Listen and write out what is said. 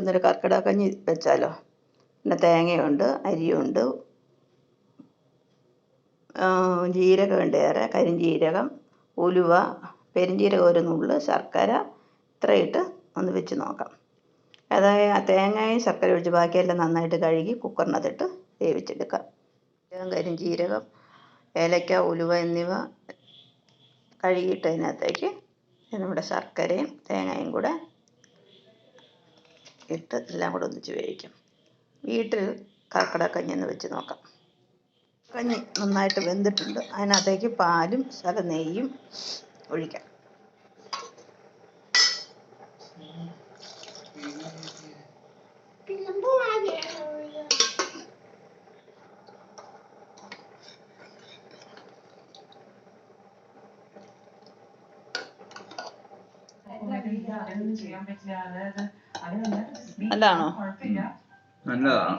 നമുക്കിന്നൊരു കർക്കിടക കഞ്ഞി വെച്ചാലോ? പിന്നെ തേങ്ങയുണ്ട് അരിയുണ്ട് ജീരകം ജീരകമുണ്ട് ഏറെ കരിഞ്ജീരകം ഉലുവ പെരിഞ്ജീരകം ഒരു നുള്ള് ശർക്കര ഇത്രയിട്ട് ഒന്ന് വെച്ച് നോക്കാം. അതായത് ആ തേങ്ങയും ശർക്കര ഒഴിച്ച് ബാക്കിയെല്ലാം നന്നായിട്ട് കഴുകി കുക്കറിനകത്തിട്ട് വേവിച്ചെടുക്കാം. ജീരകം കരിഞ്ജീരകം ഏലക്ക ഉലുവ എന്നിവ കഴുകിയിട്ട് അതിനകത്തേക്ക് നമ്മുടെ ശർക്കരയും തേങ്ങയും കൂടെ ഇട്ട് എല്ലാം കൂടെ ഒന്നിച്ച് വേവിക്കും. വീട്ടിൽ കർക്കിടക്കഞ്ഞി കഞ്ഞി എന്ന് വെച്ച് നോക്കാം. കഞ്ഞി നന്നായിട്ട് വെന്തിട്ടുണ്ട്. അതിനകത്തേക്ക് പാലും ശല നെയ്യും ഒഴിക്കാം. നല്ലതാണോ നല്ലതാണ്